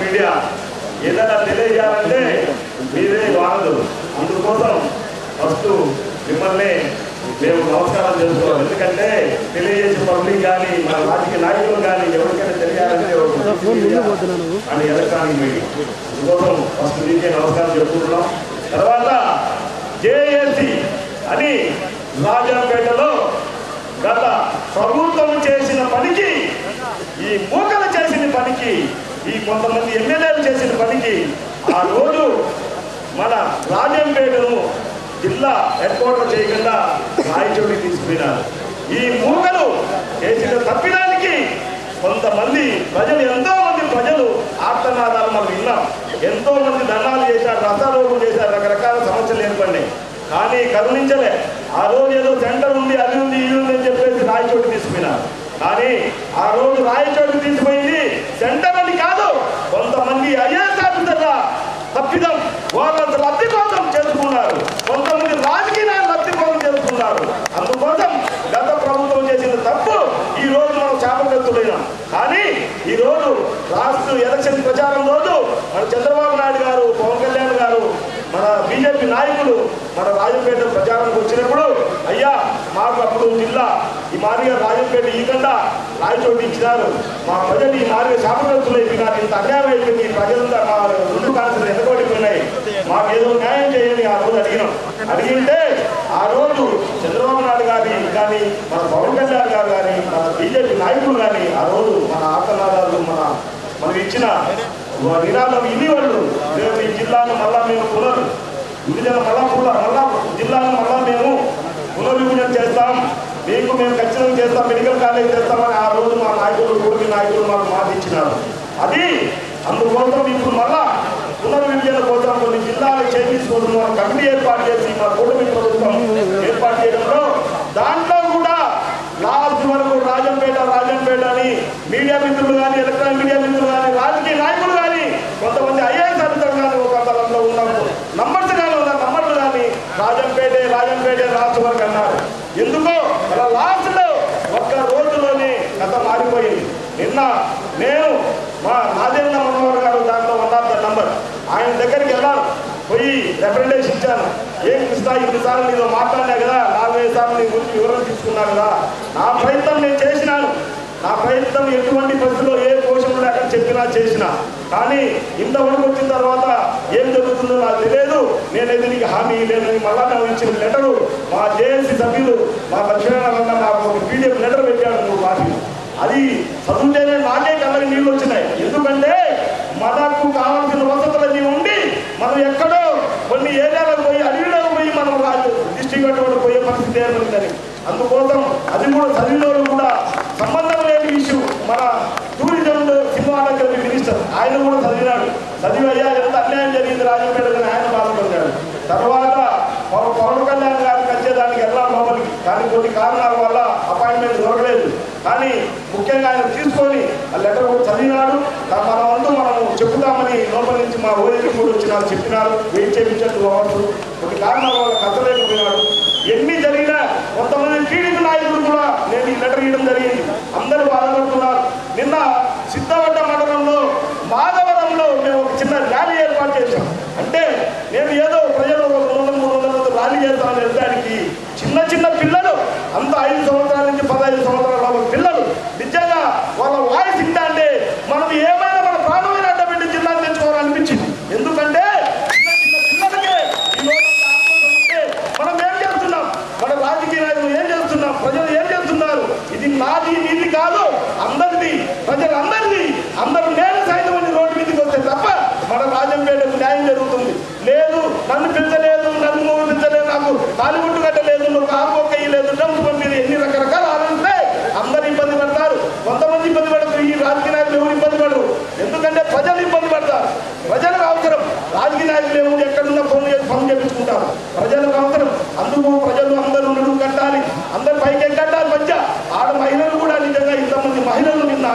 Media. ఏదైనా తెలియజేయాలంటే మీరే వాడదు అందుకోసం ఫస్ట్ మిమ్మల్ని మేము నమస్కారం చేసుకోవాలి ఎందుకంటే తెలియజేసే పబ్లిక్ కానీ మన రాజకీయ నాయకులు కానీ ఎవరికైనా తెలియాలంటే అని ఎలక్ట్రానిక్ మీడియా. అందుకోసం ఫస్ట్ మీకే నమస్కారం చెప్పుకుంటున్నాం. తర్వాత జేఏసి అని రాజాపేటలో గత ప్రభుత్వం చేసిన పనికి ఈ మూకలు చేసిన పనికి ఈ కొంతమంది ఎమ్మెల్యేలు చేసిన పనికి ఆ రోజు మన రాజంపేటను జిల్లా హెడ్ క్వార్టర్ చేయకుండా రాయచోటి తీసుకుపోయినారు. ఈ మూకలు చేసిన తప్పిదానికి కొంతమంది ప్రజలు ఎంతో మంది ప్రజలు ఆర్తనాదాలు మనం విన్నాం. ఎంతో మంది దండాలు చేశారు రసారోగం చేశారు రకరకాల సమస్యలు ఏర్పడినాయి. కానీ కరుణించలే. ఆ రోజు ఏదో సెంటర్ ఉంది అది ఉంది ఇది ఉంది అని చెప్పేసి రాయచోటి తీసుకుపోయినారు. కానీ ఆ రోజు రాయచోటి తీసుకుపోయింది సెంటర్ అని కాదు కొంతమంది ఐఏఎస్ ఆఫీసర్ల తప్పిదం వాళ్ళంత లబ్ధి కోసం చేసుకున్నారు కొంతమంది రాజకీయ నాయకులు లబ్ధి కోసం చేసుకున్నారు అందుకోసం గత ప్రభుత్వం చేసిన తప్పు. ఈ రోజు మనం శాపగ్రస్తులైనాం కానీ ఈ రోజు రాష్ట్ర ఎలక్షన్ ప్రచారం రోజు మన చంద్రబాబు నాయుడు గారు పవన్ కళ్యాణ్ గారు మన బీజేపీ నాయకులు మన రాజంపేట ప్రచారానికి వచ్చినప్పుడు అయ్యా మాకు అప్పుడు జిల్లా ఈ మాదిరిగా రాజంపేట ఈకుండా రాయచోటి ఇచ్చినారు. మా ప్రజలు ఈ మాదిరిగా శాపగ్రస్తులు అయిపోయినారు ఇంత అన్యాయం అయిపోయింది. ప్రజలంతా మా రెండు కాన్సులు మాకు ఏదో న్యాయం చేయాలి ఆ రోజు అడిగినాం. అడిగింటే ఆ రోజు చంద్రబాబు నాయుడు గారి కానీ మన పవన్ కళ్యాణ్ గారు కానీ మన బీజేపీ నాయకులు కానీ ఆ రోజు మన ఆటనాదాలు మన మనం ఇచ్చిన విరాళం ఇన్ని వాళ్ళు రేపు ఈ జిల్లాను మళ్ళా మేము పునర్ విభజన మళ్ళా కూడా మళ్ళా జిల్లాను మళ్ళా మేము పునర్విభజన చేస్తాం. మీకు మేము ఖచ్చితంగా చేస్తాం మెడికల్ కాలేజ్ చేస్తామని ఆ రోజు మా నాయకులు కూడికి నాయకులు మాకు మాట ఇచ్చినారు అది అందుకోసం ఇప్పుడు మళ్ళా పునర్విభజన కోసం కొన్ని జిల్లాలు చేయించుకోవడం కమిటీ ఏర్పాటు చేసి మా కూటమి ప్రభుత్వం ఏర్పాటు చేయడంలో దాంట్లో కూడా లాస్ట్ వరకు రాజంపేట రాజంపేట అని మీడియా మిత్రులు కానీ ఎలక్ట్రానిక్ మీడియా మిత్రులు కానీ రాజకీయ నాయకులు కానీ కొంతమంది ఐఏఎస్ అధికారులు కానీ ఒక కాలంలో ఉన్నారు నంబర్స్ కానీ ఉన్నారు. నంబర్లు కానీ రాజంపేటే రాజంపేటే లాస్ట్ వరకు అన్నారు. ఎందుకో అలా లాస్ట్లో ఒక్క రోజులోనే కథ మారిపోయింది. నిన్న నేను మా నాదేంద్ర మనోహర్ గారు దాని ఆయన దగ్గరికి వెళ్ళాను పోయి రిప్రజెంటేషన్ ఇచ్చాను. ఏం కృష్ణ ఇన్నిసార్లు నీతో మాట్లాడినా కదా నాలుగైదు సార్లు నీ గురించి వివరణ తీసుకున్నా కదా. నా ప్రయత్నం నేను చేసినాను. నా ప్రయత్నం ఎటువంటి పరిస్థితిలో ఏ పోషణ లేక చెప్పినా చేసిన. కానీ ఇంతవరకు వచ్చిన తర్వాత ఏం జరుగుతుందో నాకు తెలియదు. నేనైతే నీకు హామీ లేదని మళ్ళా నాకు ఇచ్చిన లెటరు మా జేఏసీ సభ్యులు మా లక్ష్మీనారాయణ నాకు ఒక పీడిఎఫ్ లెటర్ పెట్టాడు మూడు మాటలు అది చదువుతేనే నాకే కళ్ళకి నీళ్ళు వచ్చినాయి ఎందుకంటే మనకు కావాల్సిన వసతులన్నీ ఉండి మనం ఎక్కడో కొన్ని ఏరియాలకు పోయి అడవిలోకి పోయి మనం రాజు డిస్ట్రిక్ట్ పోయే పరిస్థితి ఏర్పడుతుంది. అందుకోసం అది కూడా చదివిలో కూడా సంబంధం లేని ఇష్యూ మన టూరిజం సింహాలకి మినిస్టర్ ఆయన కూడా చదివినాడు. చదివి అయ్యా ఎంత అన్యాయం జరిగింది రాజంపేట ఆయన బాధపడ్డాడు. తర్వాత పవన్ కళ్యాణ్ గారికి వచ్చేదానికి వెళ్ళాలి లోపలికి. కానీ కొన్ని కారణాల వల్ల అపాయింట్మెంట్ దొరకలేదు. కానీ ముఖ్యంగా ఆయన తీసుకొని ఆ లెటర్ కూడా చదివినాడు. మన వంతు మనం చెప్తామని లోపల నుంచి మా ఓఎల్కి కూడా వచ్చినారు చెప్పినారు. వెయిట్ చేయించట్టు అవ్వచ్చు కొన్ని కారణాల వల్ల కథలేకపోయినాడు ఎన్ని జరిగినా కొంతమంది టీడీపీ నాయకులు కూడా నేను ఈ లెటర్ ఇవ్వడం జరిగింది. అందరూ బాధపడుతున్నారు. నిన్న సిద్ధవడ్డ మండలంలో మాధవరంలో మేము ఒక చిన్న ర్యాలీ ఏర్పాటు చేశాం. అంటే నేను ఏదో ప్రజలు ఒక రెండు వందల మూడు వందల ర్యాలీ చేస్తామని వెళ్ళడానికి చిన్న చిన్న పిల్లలు అంత ఐదు సంవత్సరాల నుంచి పదహైదు సంవత్సరాల పిల్లలు నిజంగా వాళ్ళ వాయిస్ ఇంటా అంటే మనం ఏమైనా మన ప్రాణమైన అడ్డపెట్టి జిల్లాను తెచ్చుకోవాలనిపించింది ఎందుకంటే చిన్న చిన్న పిల్లలకే ఈ రోజు అంత ఆందోళన ఉంటే మనం ఏం చేస్తున్నాం మన రాజకీయ నాయకులు ఏం చేస్తున్నాం ప్రజలు ఏం చేస్తున్నారు ఇది నాది నీది కాదు అందరిది ప్రజలందరిది అందరూ నేను సైతం అని రోడ్డు మీదకి వస్తే తప్ప మన రాజంపేటకు న్యాయం జరుగుతుంది లేదు నన్ను పెంచలేదు నన్ను నువ్వు పెంచలేదు నాకు తాలిబుట్టు కట్టలేదు నువ్వు కాపు ఒక్క లేదు డబ్బు పంపిణీ ఎన్ని రకరకాల ఆలోచిస్తే అందరు ఇబ్బంది పడతారు కొంతమంది ఇబ్బంది పడతారు ఈ రాజకీయ నాయకులు ఎవరు ఇబ్బంది పడరు ఎందుకంటే ప్రజలు ఇబ్బంది పడతారు ప్రజలకు అవసరం రాజకీయ నాయకులు ఏమో ఎక్కడున్నా ఫోన్ చేసి ఫోన్ చేపించుకుంటారు ప్రజలకు అవసరం అందుకు ప్రజలు అందరూ నడుము కట్టాలి అందరు పైకి కట్టాలి మధ్య ఆడ మహిళలు కూడా నిజంగా ఇంతమంది మహిళలు నిన్న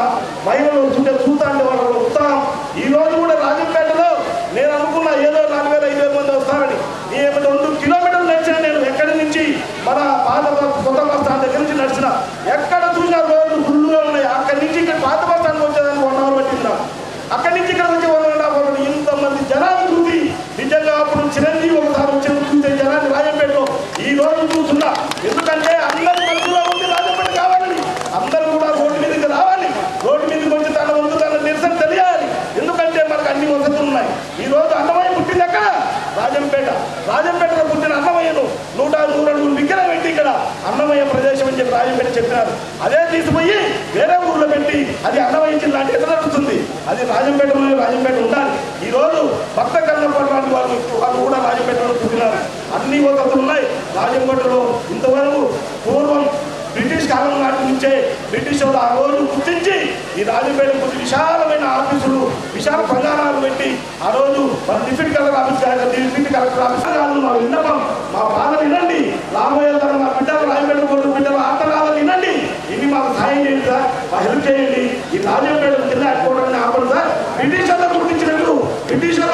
మహిళలు చూసే చూస్తా అంటే వాళ్ళు ఉత్సాహం ఈ రోజు కూడా రాజంపేటలో నేను అనుకున్నా ఏదో నాలుగు వేల ఐదు వేల మంది వస్తారని. నేను రెండు కిలోమీటర్లు నడిచిన నేను ఎక్కడి నుంచి? మన పాత కొత్త బస్ స్టాండ్ దగ్గర నుంచి నడిచిన. ఎక్కడ ఈరోజు అన్నమయ్య పుట్టింది ఎక్కడ? రాజంపేట. రాజంపేటలో పుట్టిన అన్నమయ్యను నూట నూరు అడుగులు విగ్రహం పెట్టి ఇక్కడ అన్నమయ్య ప్రదేశం అని చెప్పి రాజంపేట చెప్పినారు. అదే తీసుకుపోయి వేరే ఊర్లో పెట్టి అది అన్నమయ్య జిల్లా అంటే అది రాజంపేటలో రాజంపేట ఉండాలి. ఈరోజు భక్త కన్నప్పటి లాంటి వాళ్ళు వాళ్ళు కూడా రాజంపేటలో పుట్టినారు. అన్ని ఒకతలు ఉన్నాయి. రాజంపేటలో ఇంతవరకు పూర్వం బ్రిటిష్ కాలం నాటి నుంచే బ్రిటిష్ వాళ్ళు ఆ రోజు గుర్తించి ఈ రాజుపేట కొద్ది విశాలమైన ఆఫీసులు విశాల ప్రధానాలు పెట్టి ఆ రోజు మన deputy collector office deputy collector office. కాదు మా విన్నపం. మా బాధ వినండి. రాబోయే తరం మా బిడ్డలు రాజంపేట కొడుకు బిడ్డలు ఆటలాగా వినండి. ఇది మాకు సాయం చేయండి సార్ మా హెల్ప్ చేయండి. ఈ రాజంపేట కింద హెడ్కోవడానికి ఆపండి సార్. బ్రిటిషర్లకు వాళ్ళు బ్రిటిషర్